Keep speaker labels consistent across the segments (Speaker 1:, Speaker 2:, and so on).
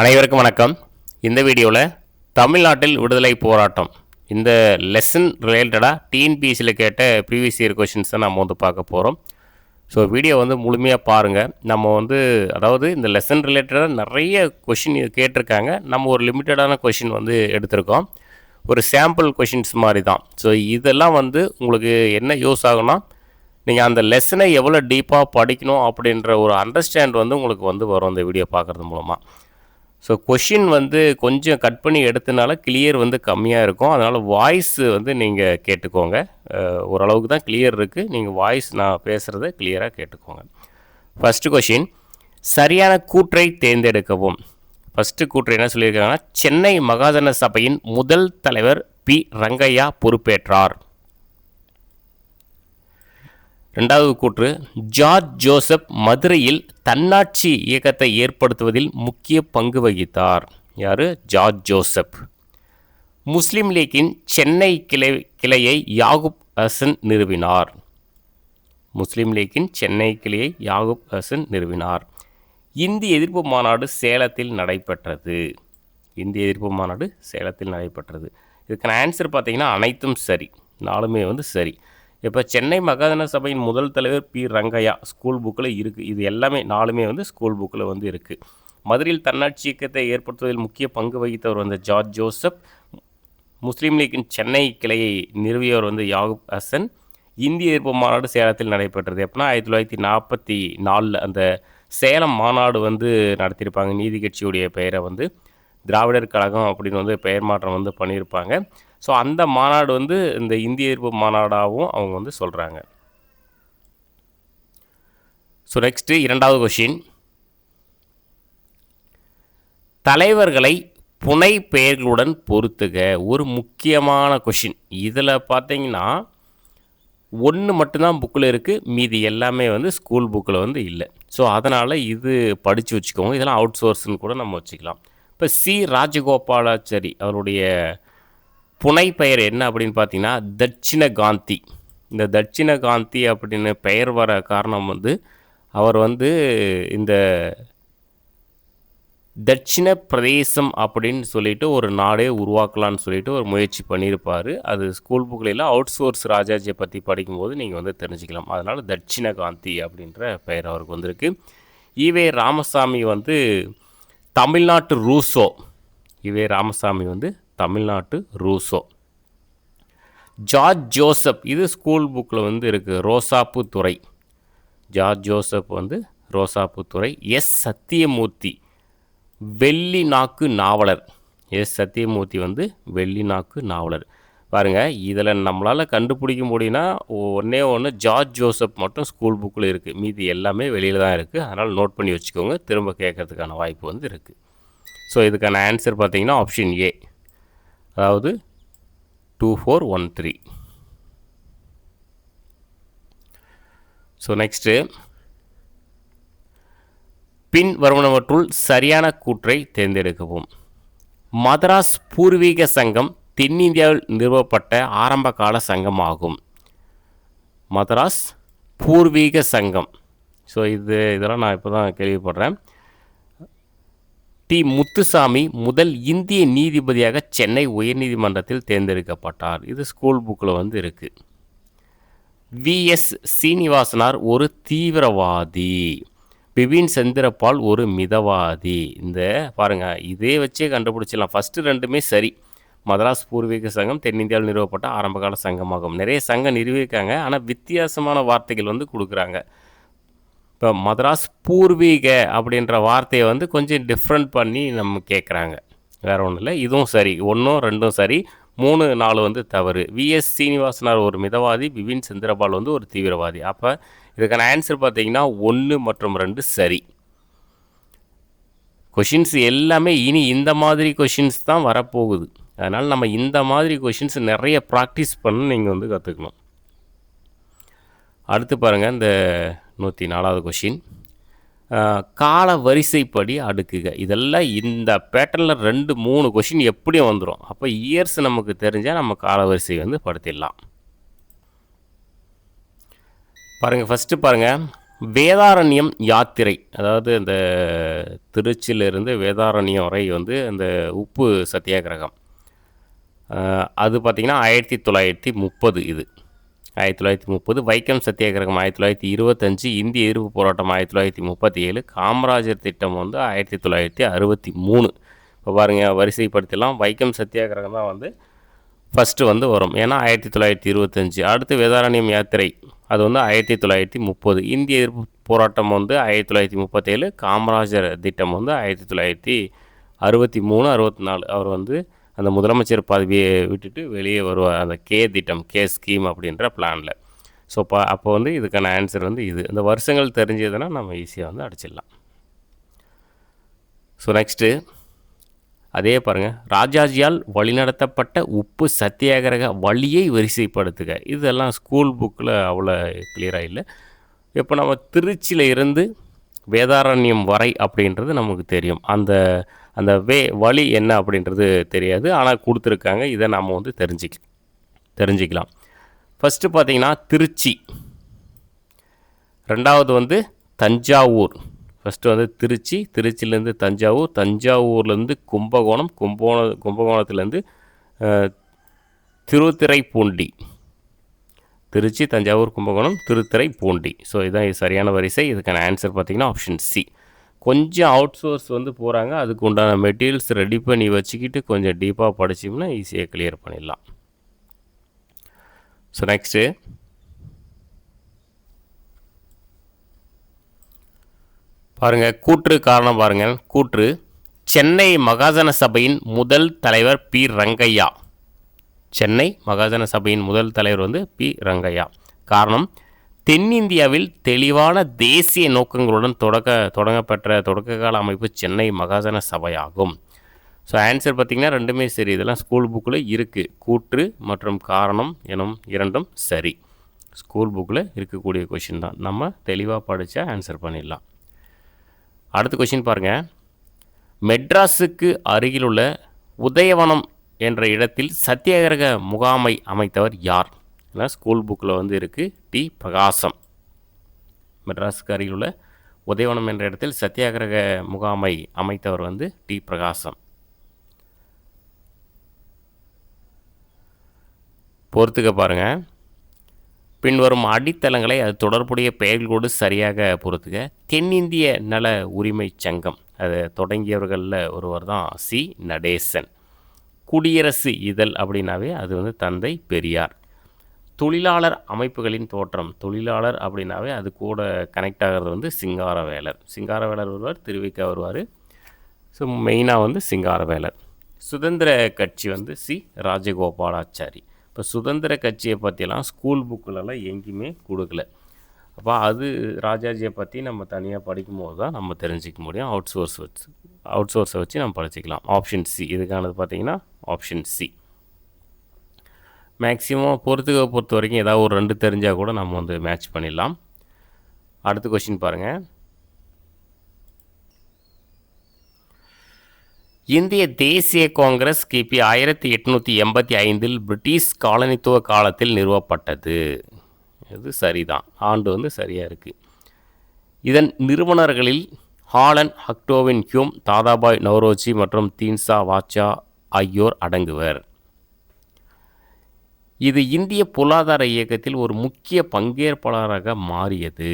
Speaker 1: அனைவருக்கும் வணக்கம். இந்த வீடியோவில் தமிழ்நாட்டில் விடுதலை போராட்டம். இந்த லெசன் ரிலேட்டடாக டிஎன்பிஎஸ்சியில் கேட்ட ப்ரீவியஸ் இயர் கொஷின்ஸ் தான் நம்ம வந்து பார்க்க போகிறோம் ஸோ வீடியோ வந்து முழுமையாக பாருங்கள் நம்ம வந்து அதாவது இந்த லெசன் ரிலேட்டடாக நிறைய கொஷின் கேட்டிருக்காங்க. நம்ம ஒரு லிமிட்டடான கொஷின் வந்து எடுத்திருக்கோம். ஒரு சாம்பிள் கொஷின்ஸ் மாதிரி தான். ஸோ இதெல்லாம் வந்து உங்களுக்கு என்ன யூஸ் ஆகும்னா நீங்கள் அந்த லெசனை எவ்வளோ டீப்பாக படிக்கணும் அப்படின்ற ஒரு அண்டர்ஸ்டாண்ட் வந்து உங்களுக்கு வந்து வரும் இந்த வீடியோ பார்க்குறது மூலமாக ஸோ கொஷின் வந்து கொஞ்சம் கட் பண்ணி எடுத்தனால கிளியர் வந்து கம்மியாக இருக்கும். அதனால் வாய்ஸ் வந்து நீங்கள் கேட்டுக்கோங்க. ஓரளவுக்கு தான் கிளியர் இருக்குது நீங்கள் வாய்ஸ் நான் பேசுகிறத கிளியராக கேட்டுக்கோங்க. ஃபஸ்ட்டு கொஷின் சரியான கூற்றை தேர்ந்தெடுக்கவும். ஃபஸ்ட்டு கூற்று என்ன சொல்லியிருக்காங்கன்னா சென்னை மகாஜன சபையின் முதல் தலைவர் பி. ரங்கையா பொறுப்பேற்றார். ரெண்டாவது கூற்று. ஜார்ஜ் ஜோசப் மதுரையில் தன்னாட்சி இயக்கத்தை ஏற்படுத்துவதில் முக்கிய பங்கு வகித்தார். யார்? George Joseph. முஸ்லிம் லீக்கின் சென்னை கிளை கிளையை யாகுப் ஹசன் நிறுவினார். முஸ்லீம் லீக்கின் சென்னை கிளையை யாகுப் ஹசன் நிறுவினார். இந்தி எதிர்ப்பு மாநாடு சேலத்தில் நடைபெற்றது. இந்திய எதிர்ப்பு மாநாடு சேலத்தில் நடைபெற்றது. இதுக்கான ஆன்சர் பார்த்திங்கன்னா அனைத்தும் சரி. நாலுமே வந்து சரி. இப்போ சென்னை மகாஜன சபையின் முதல் தலைவர் பி. ரங்கையா ஸ்கூல் புக்கில் இருக்குது இது எல்லாமே நாலுமே வந்து ஸ்கூல் புக்கில் வந்து இருக்குது மதுரையில் தன்னாட்சி இயக்கத்தை ஏற்படுத்துவதில் முக்கிய பங்கு வகித்தவர் வந்து ஜார்ஜ் ஜோசப். முஸ்லீம் லீக்கின் சென்னை கிளையை நிறுவியவர் வந்து யாகுப் ஹசன். இந்திய எதிர்ப்பு மாநாடு சேலத்தில் நடைபெற்றது. எப்படின்னா ஆயிரத்தி தொள்ளாயிரத்தி நாற்பத்தி நாலில் அந்த சேலம் மாநாடு வந்து நடத்தியிருப்பாங்க. நீதி கட்சியுடைய பெயரை வந்து திராவிடர் கழகம் அப்படின்னு வந்து பெயர் மாற்றம் வந்து பண்ணியிருப்பாங்க. ஸோ அந்த மாநாடு வந்து இந்த இந்திய எதிர்ப்பு மாநாடாகவும் அவங்க வந்து சொல்கிறாங்க ஸோ நெக்ஸ்ட்டு இரண்டாவது கொஷின் தலைவர்களை புனை பெயர்களுடன் பொறுத்துக ஒரு முக்கியமான கொஷின் இதில் பார்த்தீங்கன்னா ஒன்று மட்டும்தான் புக்கில் இருக்குது மீதி எல்லாமே வந்து ஸ்கூல் புக்கில் வந்து இல்லை. ஸோ அதனால் இது படித்து வச்சுக்கோங்க. இதெல்லாம் அவுட் சோர்ஸ்னு கூட நம்ம வச்சுக்கலாம். இப்போ சி. ராஜகோபாலாச்சாரி அவருடைய புனை பெயர் என்ன அப்படின்னு பார்த்தீங்கன்னா தட்சிண காந்தி இந்த தட்சிண காந்தி அப்படின்னு பெயர் வர காரணம் வந்து அவர் வந்து இந்த தட்சிண பிரதேசம் அப்படின்னு சொல்லிட்டு ஒரு நாடே உருவாக்கலாம்னு சொல்லிட்டு ஒரு முயற்சி பண்ணியிருப்பார். அது ஸ்கூல் புக்கில் அவுட் சோர்ஸ் ராஜாஜியை பற்றி படிக்கும்போது நீங்கள் வந்து தெரிஞ்சுக்கலாம். அதனால் தட்சிண காந்தி அப்படின்ற பெயர் அவருக்கு வந்திருக்கு. ஈவே ராமசாமி வந்து தமிழ்நாட்டு ரூசோ. ஈவே ராமசாமி வந்து தமிழ்நாட்டு ரூசோ. ஜார்ஜ் ஜோசப் இது ஸ்கூல் புக்கில் வந்து இருக்குது ரோசாப்பு துறை. ஜார்ஜ் ஜோசப் வந்து ரோசாப்பு துறை. எஸ். சத்தியமூர்த்தி வெள்ளி நாக்கு நாவலர். எஸ். சத்தியமூர்த்தி வந்து வெள்ளி நாக்கு நாவலர். பாருங்கள் இதில் நம்மளால் கண்டுபிடிக்க முடியும்னா ஒன்றே ஒன்று ஜார்ஜ் ஜோசப் மட்டும் ஸ்கூல் புக்கில் இருக்குது மீதி எல்லாமே வெளியில் தான் இருக்குது அதனால் நோட் பண்ணி வச்சுக்கோங்க. திரும்ப கேட்கறதுக்கான வாய்ப்பு வந்து இருக்குது ஸோ இதுக்கான ஆன்சர் பார்த்தீங்கன்னா ஆப்ஷன் ஏ அதாவது two four one three so next பின் வருவனவற்றுள் சரியான கூற்றை தேர்ந்தெடுக்கவும். மதராஸ் பூர்வீக சங்கம் தென்னிந்தியாவில் நிறுவப்பட்ட ஆரம்பகால சங்கமாகும். மதராஸ் பூர்வீக சங்கம். ஸோ இது இதெல்லாம் நான் இப்போ தான் கேள்விப்படுறேன். டி. முத்துசாமி முதல் இந்திய நீதிபதியாக சென்னை உயர்நீதிமன்றத்தில் தேர்ந்தெடுக்கப்பட்டார். இது ஸ்கூல் புக்கில் வந்து இருக்குது விஎஸ் சீனிவாசனார் ஒரு தீவிரவாதி. பிபின் சந்திரபால் ஒரு மிதவாதி. இந்த பாருங்கள் இதே வச்சே கண்டுபிடிச்சிடலாம். ஃபஸ்ட்டு ரெண்டுமே சரி. மதராஸ் பூர்வீக சங்கம் தென்னிந்தியாவில் நிறுவப்பட்ட ஆரம்பகால சங்கமாகும். நிறைய சங்கம் நிறுவியிருக்காங்க. ஆனால் வித்தியாசமான வார்த்தைகள் வந்து கொடுக்குறாங்க. இப்போ மதராஸ் பூர்வீக அப்படின்ற வார்த்தையை வந்து கொஞ்சம் டிஃப்ரெண்ட் பண்ணி நம்ம கேட்குறாங்க வேறு ஒன்றும் இல்லை. இதுவும் சரி. ஒன்றும் ரெண்டும் சரி. மூணு நாலு வந்து தவறு. விஎஸ் சீனிவாசனார் ஒரு மிதவாதி விபின் சந்திரபால் வந்து ஒரு தீவிரவாதி. அப்போ இதுக்கான ஆன்சர் பார்த்தீங்கன்னா ஒன்று மற்றும் ரெண்டு சரி. கொஷின்ஸ் எல்லாமே இனி இந்த மாதிரி கொஷின்ஸ் தான் வரப்போகுது. அதனால் நம்ம இந்த மாதிரி கொஷின்ஸ் நிறைய ப்ராக்டிஸ் பண்ண நீங்கள் வந்து கற்றுக்கணும் அடுத்து பாருங்கள் இந்த நூற்றி நாலாவது கொஷின் கால வரிசைப்படி அடுக்குக. இதெல்லாம் இந்த பேட்டர்னில் ரெண்டு மூணு கொஷின் எப்படியும் வந்துடும் அப்போ இயர்ஸ் நமக்கு தெரிஞ்சால் நம்ம கால வரிசை வந்து படுத்திடலாம். பாருங்கள் ஃபஸ்ட்டு பாருங்கள் வேதாரண்யம் யாத்திரை. அதாவது இந்த திருச்சியிலிருந்து வேதாரண்யம் வரை வந்து அந்த உப்பு சத்தியாகிரகம். அது பார்த்திங்கன்னா ஆயிரத்தி தொள்ளாயிரத்தி முப்பது இது. ஆயிரத்தி தொள்ளாயிரத்தி முப்பது வைக்கம் சத்தியாகிரகம் ஆயிரத்தி தொள்ளாயிரத்தி இருபத்தஞ்சு இந்திய எதிர்ப்பு போராட்டம் ஆயிரத்தி தொள்ளாயிரத்தி முப்பத்தி ஏழு காமராஜர் திட்டம் வந்து ஆயிரத்தி தொள்ளாயிரத்தி அறுபத்தி மூணு. இப்போ பாருங்கள் வரிசைப்படுத்திலாம் வைக்கம் சத்தியாகிரகம் தான் வந்து ஃபஸ்ட்டு வந்து வரும். ஏன்னா ஆயிரத்தி தொள்ளாயிரத்தி இருபத்தஞ்சி. அடுத்து வேதாரண்யம் யாத்திரை. அது வந்து ஆயிரத்தி தொள்ளாயிரத்தி முப்பது. இந்திய எதிர்ப்பு போராட்டம் வந்து ஆயிரத்தி தொள்ளாயிரத்தி முப்பத்தேழு காமராஜர் திட்டம் வந்து ஆயிரத்தி தொள்ளாயிரத்தி அறுபத்தி மூணு அறுபத்தி நாலு. அவர் வந்து அந்த முதலமைச்சர் பதவியை விட்டுட்டு வெளியே வருவார். அந்த கே திட்டம் கே ஸ்கீம் அப்படின்ற பிளானில் ஸோ பா அப்போ வந்து இதுக்கான ஆன்சர் வந்து இது. இந்த வருஷங்கள் தெரிஞ்சதுன்னா நம்ம ஈஸியாக வந்து அடிச்சிடலாம். ஸோ நெக்ஸ்ட்டு அதே பாருங்கள் ராஜாஜியால் வழிநடத்தப்பட்ட உப்பு சத்தியாகிரக வழியை வரிசைப்படுத்துக. இதெல்லாம் ஸ்கூல் புக்கில் அவ்வளோ கிளியராக இல்லை. இப்போ நம்ம திருச்சியில் இருந்து வேதாரண்யம் வரை அப்படின்றது நமக்கு தெரியும். அந்த அந்த வே வழி என்ன அப்படின்றது தெரியாது. ஆனால் கொடுத்துருக்காங்க. இதை நாம் வந்து தெரிஞ்சிக்க தெரிஞ்சுக்கலாம். ஃபஸ்ட்டு பார்த்தீங்கன்னா திருச்சி. ரெண்டாவது வந்து தஞ்சாவூர். ஃபஸ்ட்டு வந்து திருச்சி திருச்சியிலேருந்து தஞ்சாவூர் தஞ்சாவூர்லேருந்து கும்பகோணம் கும்பகோண கும்பகோணத்துலேருந்து திருத்திரைப்பூண்டி. திருச்சி தஞ்சாவூர் கும்பகோணம் திருத்திரைப்பூண்டி. ஸோ இதுதான் சரியான வரிசை. இதுக்கான ஆன்சர் பார்த்திங்கன்னா ஆப்ஷன் சி கொஞ்சம் அவுட் சோர்ஸ் வந்து போகிறாங்க அதுக்கு உண்டான மெட்டீரியல்ஸ் ரெடி பண்ணி வச்சுக்கிட்டு கொஞ்சம் டீப்பாக படிச்சோம்னா ஈஸியாக கிளியர் பண்ணிடலாம். ஸோ நெக்ஸ்ட்டு பாருங்க கூற்று காரணம் பாருங்கள் கூற்று சென்னை மகாஜன சபையின் முதல் தலைவர் பி. ரங்கையா. சென்னை மகாஜன சபையின் முதல் தலைவர் வந்து பி. ரங்கையா. காரணம் தென்னிந்தியாவில் தெளிவான தேசிய நோக்கங்களுடன் தொடக்க தொடங்கப்பெற்ற தொடக்ககால அமைப்பு சென்னை மகாஜன சபையாகும். ஸோ ஆன்சர் பார்த்திங்கன்னா ரெண்டுமே சரி. இதெல்லாம் ஸ்கூல் புக்கில் இருக்குது கூற்று மற்றும் காரணம் எனும் இரண்டும் சரி. ஸ்கூல் புக்கில் இருக்கக்கூடிய கொஷின் தான். நம்ம தெளிவாக படித்தா ஆன்சர் பண்ணிடலாம். அடுத்த கொஷின் பாருங்கள் மெட்ராஸுக்கு அருகிலுள்ள உதயவனம் என்ற இடத்தில் சத்தியாகிரக முகாமை அமைத்தவர் யார்? ஏன்னா ஸ்கூல் புக்கில் வந்து இருக்குது டி பிரகாசம். மெட்ராஸுக்கு அருகிலுள்ள உதயவனம் என்ற இடத்தில் சத்தியாகிரக முகாமை அமைத்தவர் வந்து டி பிரகாசம். பொறுத்துக்க பாருங்கள் பின்வரும் அடித்தளங்களை அது தொடர்புடைய பெயர்களோடு சரியாக பொறுத்துக்க தென்னிந்திய நல உரிமை சங்கம் அதை தொடங்கியவர்களில் ஒருவர் தான் சி. நடேசன். குடியரசு இதழ் அப்படின்னாவே அது வந்து தந்தை பெரியார். தொழிலாளர் அமைப்புகளின் தோற்றம். தொழிலாளர் அப்படின்னாவே அது கூட கனெக்ட் ஆகிறது வந்து சிங்காரவேலர். சிங்காரவேலர் வருவார் திருவிக்கா வருவார். ஸோ மெயினாக வந்து சிங்காரவேலர். சுதந்திர கட்சி வந்து சி. ராஜகோபாலாச்சாரி. இப்போ சுதந்திர கட்சியை பற்றிலாம் ஸ்கூல் புக்கிலலாம் எங்கேயுமே கொடுக்கல. அப்போ அது ராஜாஜியை பற்றி நம்ம தனியாக படிக்கும்போது தான் நம்ம தெரிஞ்சிக்க முடியும். அவுட் சோர்ஸ் வச்சு அவுட் சோர்ஸை வச்சு நம்ம படிச்சுக்கலாம். ஆப்ஷன் சி இதுக்கானது பார்த்தீங்கன்னா ஆப்ஷன் சி மேக்ஸிமம் பொறுத்துக்க பொறுத்த வரைக்கும் ஏதாவது ஒரு ரெண்டு தெரிஞ்சால் கூட நம்ம வந்து மேட்ச் பண்ணிடலாம். அடுத்த கொஷின் பாருங்கள் இந்திய தேசிய காங்கிரஸ் கிபி ஆயிரத்தி எட்நூற்றி எண்பத்தி ஐந்தில் பிரிட்டிஷ் காலனித்துவ காலத்தில் நிறுவப்பட்டது. இது சரிதான். ஆண்டு வந்து சரியாக இருக்குது இதன் நிறுவனர்களில் Allan Octavian Hume Dadabhai Naoroji மற்றும் தீன்சா வாச்சா ஆகியோர் அடங்குவர். இது இந்திய பொருளாதார இயக்கத்தில் ஒரு முக்கிய பங்கேற்பாளராக மாறியது.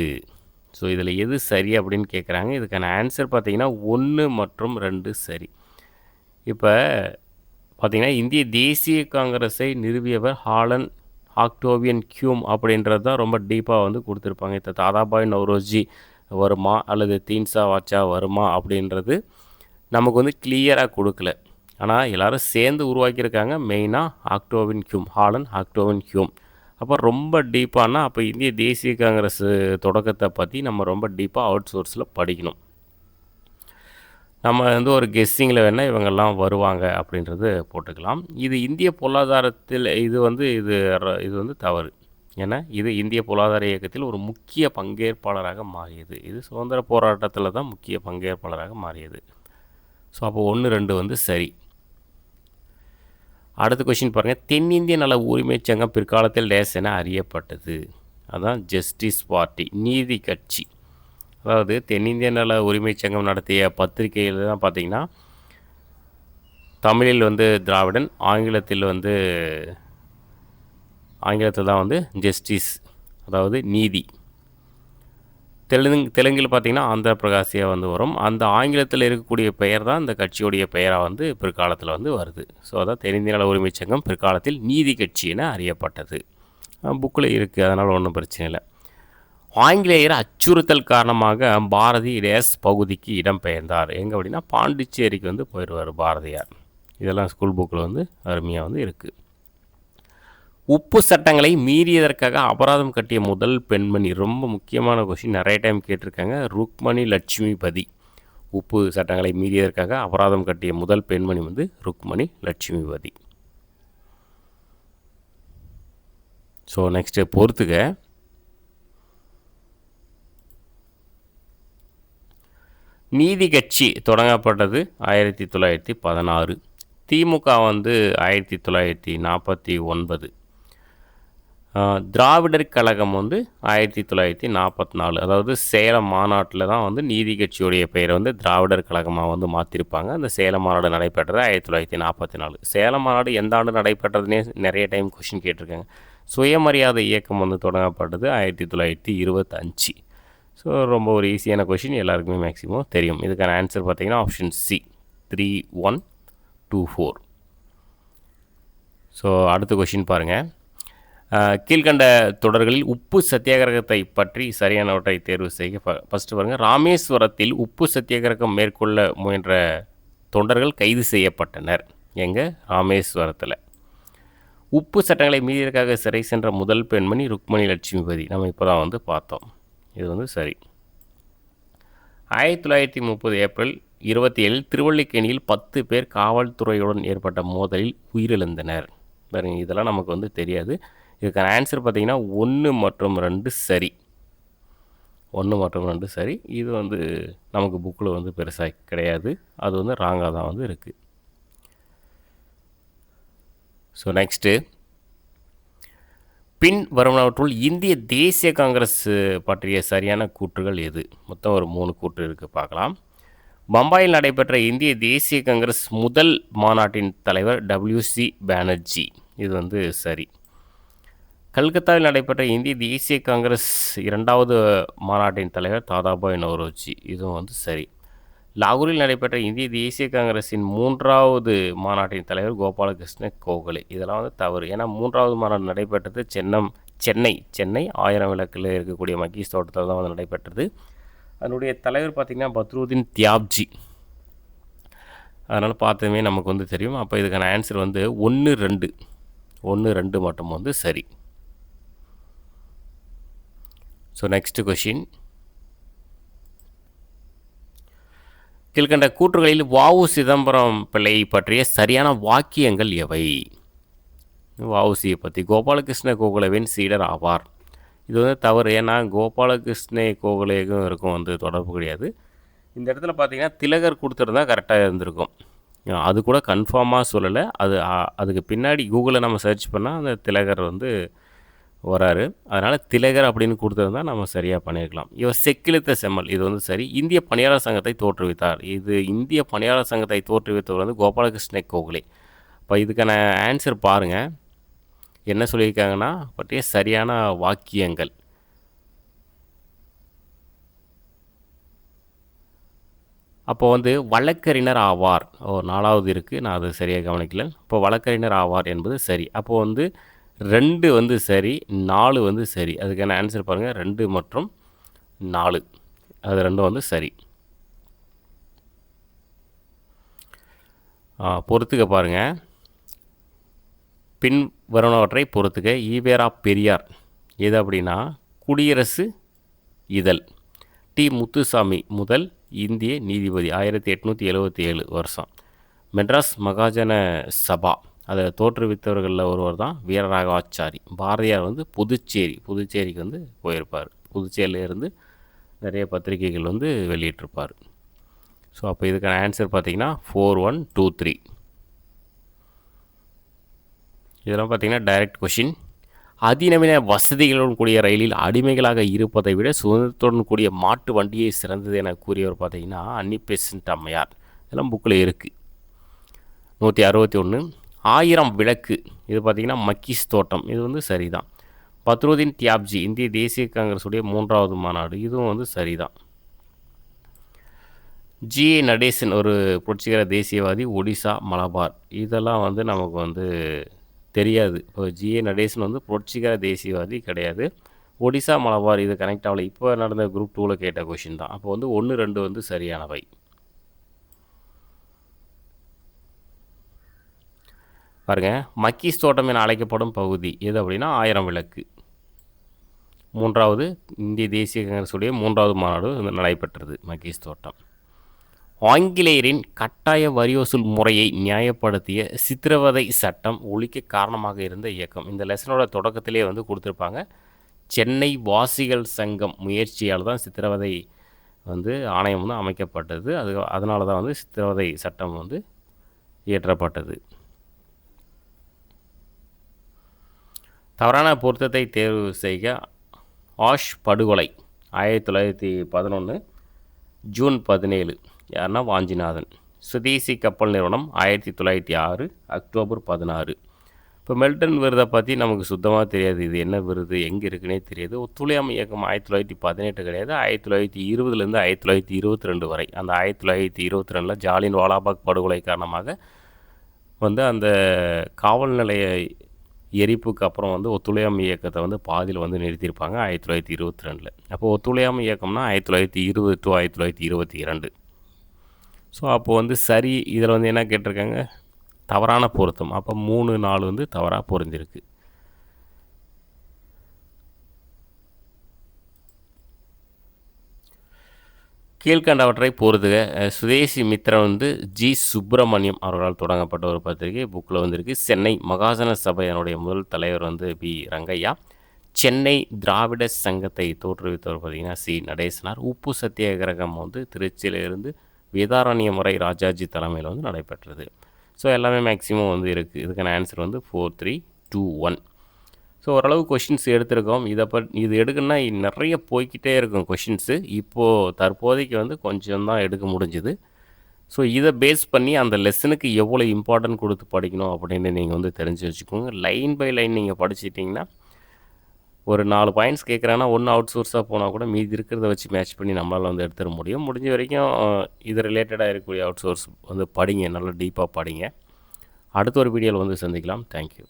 Speaker 1: ஸோ இதில் எது சரி அப்படின்னு கேட்குறாங்க. இதுக்கான ஆன்சர் பார்த்திங்கன்னா ஒன்று மற்றும் ரெண்டு சரி. இப்போ பார்த்திங்கன்னா இந்திய தேசிய காங்கிரஸை நிறுவியவர் ஹாலன் ஆக்டோவியன் கியூம் அப்படின்றது தான் ரொம்ப டீப்பாக வந்து கொடுத்துருப்பாங்க. இப்போ தாதாபாய் நவ்ரோஜி வருமா? அல்லது தீன்சா வாச்சா வருமா? அப்படின்றது நமக்கு வந்து கிளியராக கொடுக்கல. ஆனால் எல்லாரும் சேர்ந்து உருவாக்கியிருக்காங்க. மெயினாக ஆக்டோவின் ஹியூம் ஹாலன் ஆக்டோவின் ஹியூம். அப்போ ரொம்ப டீப்பானா அப்போ இந்திய தேசிய காங்கிரஸ் தொடக்கத்தை பற்றி நம்ம ரொம்ப டீப்பாக அவுட் சோர்ஸில் படிக்கணும். நம்ம வந்து ஒரு கெஸ்ஸிங்கில் வேணால் இவங்கெல்லாம் வருவாங்க அப்படின்றது போட்டுக்கலாம். இது இந்திய பொருளாதாரத்தில் இது வந்து இது இது வந்து தவறு. ஏன்னா இது இந்திய பொருளாதார இயக்கத்தில் ஒரு முக்கிய பங்கேற்பாளராக மாறியது. இது சுதந்திர போராட்டத்தில் தான் முக்கிய பங்கேற்பாளராக மாறியது. ஸோ அப்போ ஒன்று ரெண்டு வந்து சரி. அடுத்த கொஷின் பாருங்கள் தென்னிந்திய நல உரிமைச் சங்கம் பிற்காலத்தில் டேஸ் என அறியப்பட்டது. அதான் ஜஸ்டிஸ் பார்ட்டி நீதி கட்சி. அதாவது தென்னிந்திய நல உரிமைச் சங்கம் நடத்திய பத்திரிகையில் தான் பார்த்திங்கன்னா தமிழில் வந்து திராவிடன் ஆங்கிலத்தில் வந்து ஆங்கிலத்தில் தான் வந்து ஜஸ்டிஸ் அதாவது நீதி. தெலுங்கு தெலுங்கில் பார்த்திங்கன்னா ஆந்திர பிரகாசியாக வந்து வரும். அந்த ஆங்கிலத்தில் இருக்கக்கூடிய பெயர் தான் இந்த கட்சியுடைய பெயராக வந்து பிற்காலத்தில் வந்து வருது. ஸோ அதான் தென்னிந்திய நல உரிமைச் சங்கம் பிற்காலத்தில் நீதி கட்சி என அறியப்பட்டது. புக்கில் இருக்குது அதனால் ஒன்றும் பிரச்சனை இல்லை. ஆங்கிலேயர் அச்சுறுத்தல் காரணமாக பாரதி டேஸ் பகுதிக்கு இடம்பெயர்ந்தார் எங்கே அப்படின்னா பாண்டிச்சேரிக்கு வந்து போயிடுவார் பாரதியார். இதெல்லாம் ஸ்கூல் புக்கில் வந்து அருமையாக வந்து இருக்குது உப்பு சட்டங்களை மீறியதற்காக அபராதம் கட்டிய முதல் பெண்மணி. ரொம்ப முக்கியமான கொஷின் நிறைய டைம் கேட்டிருக்காங்க. ருக்மணி லட்சுமிபதி. உப்பு சட்டங்களை மீறியதற்காக அபராதம் கட்டிய முதல் பெண்மணி வந்து ருக்மணி லட்சுமிபதி. ஸோ நெக்ஸ்ட்டு பொறுத்துக்க நீதி கட்சி தொடங்கப்பட்டது ஆயிரத்தி தொள்ளாயிரத்தி பதினாறு. திமுக வந்து ஆயிரத்தி தொள்ளாயிரத்தி நாற்பத்தி ஒன்பது. திராவிடர் கழகம் வந்து ஆயிரத்தி தொள்ளாயிரத்தி நாற்பத்தி நாலு அதாவது சேலம் மாநாட்டில் தான் வந்து நீதி கட்சியுடைய பெயரை வந்து திராவிடர் கழகமாக வந்து மாற்றிருப்பாங்க அந்த சேலம் மாநாடு நடைபெற்றது ஆயிரத்தி தொள்ளாயிரத்தி நாற்பத்தி நாலு. சேலம் மாநாடு எந்த ஆண்டு நடைபெற்றதுனே நிறைய டைம் கொஷின் கேட்டிருக்காங்க. சுயமரியாதை இயக்கம் வந்து தொடங்கப்பட்டது ஆயிரத்தி தொள்ளாயிரத்தி இருபத்தஞ்சு. ஸோ ரொம்ப ஒரு ஈஸியான கொஷின் எல்லாருக்குமே மேக்ஸிமம் தெரியும். இதுக்கான ஆன்சர் பார்த்தீங்கன்னா option C three one two four so அடுத்த கொஷின் பாருங்கள் கீழ்கண்ட தொடர்களில் உப்பு சத்தியாகிரகத்தை பற்றி சரியானவற்றை தேர்வு செய்ய ஃபஸ்ட்டு பாருங்கள் ராமேஸ்வரத்தில் உப்பு சத்தியாகிரகம் மேற்கொள்ள முயன்ற தொண்டர்கள் கைது செய்யப்பட்டனர். எங்கள் ராமேஸ்வரத்தில். உப்பு சட்டங்களை மீறியதற்காக சிறை சென்ற முதல் பெண்மணி ருக்மணி லட்சுமிபதி. நம்ம இப்போ தான் வந்து பார்த்தோம். இது வந்து சரி. ஆயிரத்தி தொள்ளாயிரத்தி முப்பது ஏப்ரல் இருபத்தி ஏழில் திருவள்ளிக்கேணியில் பத்து பேர் காவல்துறையுடன் ஏற்பட்ட மோதலில் உயிரிழந்தனர். பாருங்கள் இதெல்லாம் நமக்கு வந்து தெரியாது. இதுக்கான ஆன்சர் பார்த்திங்கன்னா ஒன்று மற்றும் ரெண்டு சரி. ஒன்று மற்றும் ரெண்டு சரி. இது வந்து நமக்கு புக்கில் வந்து பெருசாக கிடையாது. அது வந்து ராங்காக தான் வந்து இருக்குது ஸோ நெக்ஸ்ட்டு பின் வருவனவற்றுள் இந்திய தேசிய காங்கிரஸ் பற்றிய சரியான கூற்றுகள் எது? மொத்தம் ஒரு மூணு கூற்று இருக்குது பார்க்கலாம். பம்பாயில் நடைபெற்ற இந்திய தேசிய காங்கிரஸ் முதல் மாநாட்டின் தலைவர் டபிள்யூசி பானர்ஜி இது வந்து சரி. கல்கத்தாவில் நடைபெற்ற இந்திய தேசிய காங்கிரஸ் இரண்டாவது மாநாட்டின் தலைவர் தாதாபாய் நவரோஜி. இதுவும் வந்து சரி. லாகூரில் நடைபெற்ற இந்திய தேசிய காங்கிரஸின் மூன்றாவது மாநாட்டின் தலைவர் கோபாலகிருஷ்ண கோகலே. இதெல்லாம் வந்து தவறு. ஏன்னா மூன்றாவது மாநாடு நடைபெற்றது சென்னம் சென்னை சென்னை ஆயிரம் விளக்கில் இருக்கக்கூடிய மக்கீஸ் தோட்டத்தில் தான் வந்து நடைபெற்றது. அதனுடைய தலைவர் பார்த்திங்கன்னா பத்ருதீன் தியாப்ஜி. அதனால் பார்த்ததுமே நமக்கு வந்து தெரியும். அப்போ இதுக்கான ஆன்சர் வந்து ஒன்று ரெண்டு. ஒன்று ரெண்டு மட்டும் வந்து சரி. ஸோ நெக்ஸ்ட் கொஷின் கீழ்கண்ட கூற்றுகளில் வாவு சிதம்பரம் பிள்ளை பற்றிய சரியான வாக்கியங்கள் எவை? வாவுசியை பற்றி கோபாலகிருஷ்ண கோகுலவின் சீடர் ஆவார். இது வந்து தவறு. ஏன்னா கோபாலகிருஷ்ண கோகுலேக்கும் இருக்கும் வந்து தொடர்பு கிடையாது. இந்த இடத்துல பார்த்தீங்கன்னா திலகர் கொடுத்துருந்தா கரெக்டாக இருந்திருக்கும். அது கூட கன்ஃபார்மாக சொல்லலை. அது அதுக்கு பின்னாடி கூகுளில் நம்ம சர்ச் பண்ணால் அந்த திலகர் வந்து வராரு. அதனால் திலகர் அப்படின்னு கொடுத்துருந்தா நம்ம சரியாக பண்ணியிருக்கலாம். இவர் செக்கிழுத்த செம்மல். இது வந்து சரி இந்திய பணியாளர் சங்கத்தை தோற்றுவித்தார். இது இந்திய பணியாளர் சங்கத்தை தோற்றுவித்தவர் வந்து கோபாலகிருஷ்ண கோகுலே. இப்போ இதுக்கான ஆன்சர் பாருங்கள் என்ன சொல்லியிருக்காங்கன்னா பற்றிய சரியான வாக்கியங்கள். அப்போ வந்து வழக்கறிஞர் ஆவார். ஓ நாலாவது இருக்குது நான் அது சரியாக கவனிக்கல. இப்போ வழக்கறிஞர் ஆவார் என்பது சரி. அப்போது வந்து ரெண்டு வந்து சரி நாலு வந்து சரி. அதுக்கான ஆன்சர் பாருங்கள் ரெண்டு மற்றும் நாலு. அது ரெண்டும் வந்து சரி. பொறுத்துக்க பாருங்கள் பின் வருவனவற்றை பொறுத்துக்க ஈவேரா பெரியார். எது அப்படின்னா குடியரசு இதழ். டி முத்துசாமி முதல் இந்திய நீதிபதி. ஆயிரத்தி எட்நூற்றி எழுபத்தி ஏழு வருஷம். மெட்ராஸ் மகாஜன சபா. அதை தோற்றுவித்தவர்களில் ஒருவர் தான் வீரராகவாச்சாரி. பாரதியார் வந்து புதுச்சேரி புதுச்சேரிக்கு வந்து போயிருப்பார். புதுச்சேரியிலேருந்து நிறைய பத்திரிகைகள் வந்து வெளியிட்டிருப்பார். ஸோ அப்போ இதுக்கான ஆன்சர் பார்த்திங்கன்னா ஃபோர் ஒன் டூ த்ரீ இதெல்லாம் பார்த்திங்கன்னா டைரக்ட் கொஷின் அதிநவீன வசதிகளுடன் கூடிய ரயிலில் அடிமைகளாக இருப்பதை விட சுதந்திரத்துடன் கூடிய மாட்டு வண்டியை சிறந்தது என கூறியவர் பார்த்தீங்கன்னா அன்னி பெசன்ட் அம்மையார். இதெல்லாம் புக்கில் இருக்குது நூற்றி அறுபத்தி ஒன்று ஆயிரம் விளக்கு. இது பார்த்திங்கன்னா மக்கீஸ் தோட்டம். இது வந்து சரிதான். பத்ருதீன் தியாப்ஜி இந்திய தேசிய காங்கிரஸுடைய மூன்றாவது மாநாடு. இதுவும் வந்து சரிதான். ஜிஏ நடேசன் ஒரு புரட்சிகர தேசியவாதி ஒடிசா மலபார். இதெல்லாம் வந்து நமக்கு வந்து தெரியாது. இப்போ ஜிஏ நடேசன் வந்து புரட்சிகர தேசியவாதி கிடையாது. ஒடிசா மலபார் இது கனெக்ட் ஆகலை. இப்போ நடந்த குரூப் டூவில் கேட்ட கொஷின் தான். அப்போ வந்து ஒன்று ரெண்டு வந்து சரியானவை. பாருங்க. மக்கீஸ் தோட்டம் என அழைக்கப்படும் பகுதி எது அப்படின்னா ஆயிரம் விளக்கு. மூன்றாவது இந்திய தேசிய காங்கிரஸுடைய மூன்றாவது மாநாடு வந்து நடைபெற்றது மக்கீஸ் தோட்டம். ஆங்கிலேயரின் கட்டாய வரி வசூல் முறையை நியாயப்படுத்திய சித்திரவதை சட்டம் ஒழிக்க காரணமாக இருந்த இயக்கம். இந்த லெசனோட தொடக்கத்திலே வந்து கொடுத்துருப்பாங்க. சென்னை வாசிகள் சங்கம் முயற்சியால் தான் சித்திரவதை வந்து ஆணையம் வந்து அமைக்கப்பட்டது. அது அதனால தான் வந்து சித்திரவதை சட்டம் வந்து இயற்றப்பட்டது. தவறான பொருத்தத்தை தேர்வு செய்க. ஆஷ் படுகொலை ஆயிரத்தி தொள்ளாயிரத்தி பதினொன்று ஜூன் பதினேழு. யாருன்னா வாஞ்சிநாதன். சுதேசி கப்பல் நிறுவனம் ஆயிரத்தி தொள்ளாயிரத்தி ஆறு அக்டோபர் பதினாறு. இப்போ மெல்டன் விருதை பற்றி நமக்கு சுத்தமாக தெரியாது. இது என்ன விருது? எங்கே இருக்குன்னே தெரியாது. ஒத்துழையாமை இயக்கம் ஆயிரத்தி தொள்ளாயிரத்தி பதினெட்டு கிடையாது. ஆயிரத்தி தொள்ளாயிரத்தி இருபதுலேருந்து ஆயிரத்தி தொள்ளாயிரத்தி இருபத்தி ரெண்டு வரை. அந்த ஆயிரத்தி தொள்ளாயிரத்தி இருபத்தி ரெண்டில் ஜாலின் வாலாபாக் படுகொலை காரணமாக வந்து அந்த காவல் நிலைய எரிப்புக்கு அப்புறம் வந்து ஒத்துழையாமை இயக்கத்தை வந்து பாதியில் வந்து நிறுத்தியிருப்பாங்க ஆயிரத்தி தொள்ளாயிரத்தி இருபத்தி ரெண்டில் அப்போ ஒத்துழையாமை இயக்கம்னா ஆயிரத்தி தொள்ளாயிரத்தி இருபது டு ஆயிரத்தி தொள்ளாயிரத்தி இருபத்தி இரண்டு ஸோ அப்போது வந்து சரி இதில் வந்து என்ன கேட்டிருக்காங்க? தவறான பொருத்தம். அப்போ மூணு நாலு வந்து தவறாக பொருந்திருக்கு. கீழ்கண்டவற்றை பொறுத்துக சுதேசி மித்ரா வந்து ஜி. சுப்பிரமணியம் அவர்களால் தொடங்கப்பட்ட ஒரு பத்திரிகை. புக்கில் வந்திருக்கு. சென்னை மகாசன சபையினுடைய முதல் தலைவர் வந்து பி. ரங்கையா. சென்னை திராவிட சங்கத்தை தோற்றுவித்தவர் பார்த்திங்கன்னா சி. நடேசனார். உப்பு சத்தியாகிரகம் வந்து திருச்சியிலிருந்து வேதாரண்யம் முறை ராஜாஜி தலைமையில் வந்து நடைபெற்றது. ஸோ எல்லாமே மேக்ஸிமம் வந்து இருக்குது இதுக்கான ஆன்சர் வந்து four three two one so ஓரளவு கொஷின்ஸ் எடுத்திருக்கோம். இதை பட் இது எடுக்கணும்னா நிறைய போய்க்கிட்டே இருக்கும் கொஷின்ஸு இப்போது தற்போதைக்கு வந்து கொஞ்சம் தான் எடுக்க முடிஞ்சுது. ஸோ இதை பேஸ் பண்ணி அந்த லெசனுக்கு எவ்வளோ இம்பார்ட்டன்ட் கொடுத்து படிக்கணும் அப்படின்னு நீங்கள் வந்து தெரிஞ்சு வச்சுக்கோங்க. லைன் பை லைன் நீங்கள் படிச்சிட்டிங்கன்னா ஒரு நாலு பாயிண்ட்ஸ் கேட்குறாங்கன்னா ஒன்று அவுட் சோர்ஸாக போனால் கூட மீதி இருக்கிறத வச்சு மேட்ச் பண்ணி நம்மளால் வந்து எடுத்துட முடியும். முடிஞ்ச வரைக்கும் இது ரிலேட்டடாக இருக்கக்கூடிய அவுட் சோர்ஸ் வந்து படிங்க. நல்லா டீப்பாக படிங்க. அடுத்த ஒரு வீடியோவில் வந்து சந்திக்கலாம். தேங்க்யூ